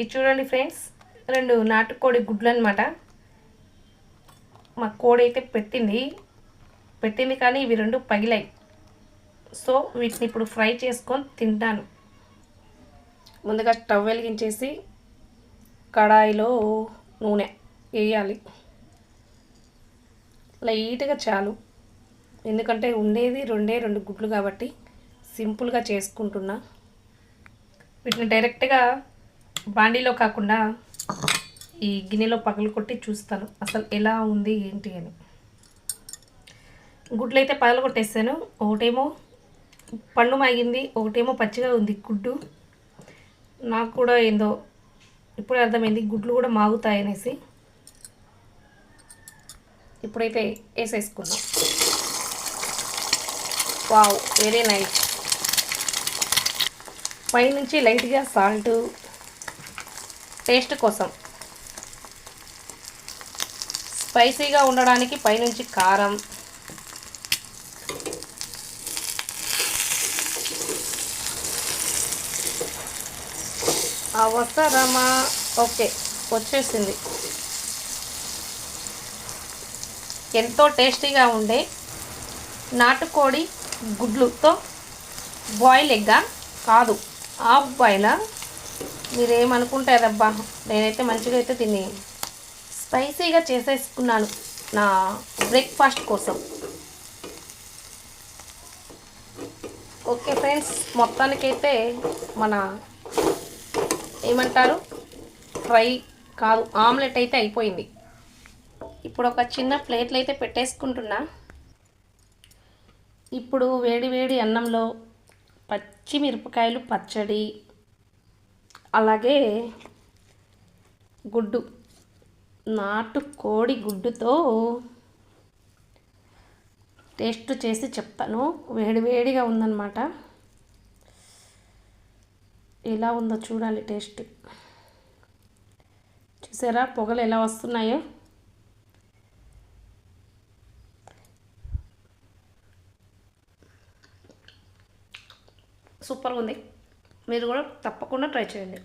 ఇది చూడండి ఫ్రెండ్స్. రెండు నాటుకోడి గుడ్లు అనమాట మా కోడి అయితే పెట్టింది. పెట్టింది కానీ ఇవి రెండు పగిలాయి. సో వీటిని ఇప్పుడు ఫ్రై చేసుకొని తింటాను. ముందుగా స్టవ్ వెలిగించేసి కడాయిలో నూనె వేయాలి. లైట్గా చాలు. ఎందుకంటే ఉండేది రెండే రెండు గుడ్లు కాబట్టి సింపుల్గా చేసుకుంటున్నా. వీటిని డైరెక్ట్గా బాండీలో కాకుండా ఈ గిన్నెలో పగలు కొట్టి చూస్తాను. అసలు ఎలా ఉంది ఏంటి అని. గుడ్లు అయితే పగలు కొట్టేస్తాను ఒకటేమో పండు మాగింది ఒకటేమో పచ్చిగా ఉంది గుడ్డు. నాకు కూడా ఏందో ఇప్పుడే అర్థమైంది గుడ్లు కూడా మాగుతాయి అనేసి ఇప్పుడైతే వేసేసుకున్నాం వావ్ వెరీ నైస్. పైనుంచి లైట్గా సాల్ట్ టేస్ట్ కోసం స్పైసీగా ఉండడానికి పైనుంచి కారం అవసరమా? ఓకే వచ్చేసింది. ఎంతో టేస్టీగా ఉండే నాటుకోడి గుడ్లుతో బాయిల్ ఎగ్గా కాదు. హాఫ్ బాయిలా మీరేమనుకుంటారబ్బా? నేనైతే మంచిగా అయితే తిని స్పైసీగా చేసేసుకున్నాను నా బ్రేక్ఫాస్ట్ కోసం. ఓకే ఫ్రెండ్స్ మొత్తానికైతే మన ఏమంటారు? ఫ్రై కాదు ఆమ్లెట్ అయితే అయిపోయింది. ఇప్పుడు ఒక చిన్న ప్లేట్లు అయితే పెట్టేసుకుంటున్నా. ఇప్పుడు వేడి వేడి అన్నంలో పచ్చిమిరపకాయలు పచ్చడి అలాగే గుడ్డు నాటు కోడి గుడ్డుతో టేస్ట్ చేసి చెప్తాను. వేడివేడిగా ఉందన్నమాట. ఎలా ఉందో చూడాలి టేస్ట్. చూసారా? పొగలు ఎలా వస్తున్నాయో? సూపర్గా ఉంది మీరు కూడా తప్పకుండా ట్రై చేయండి.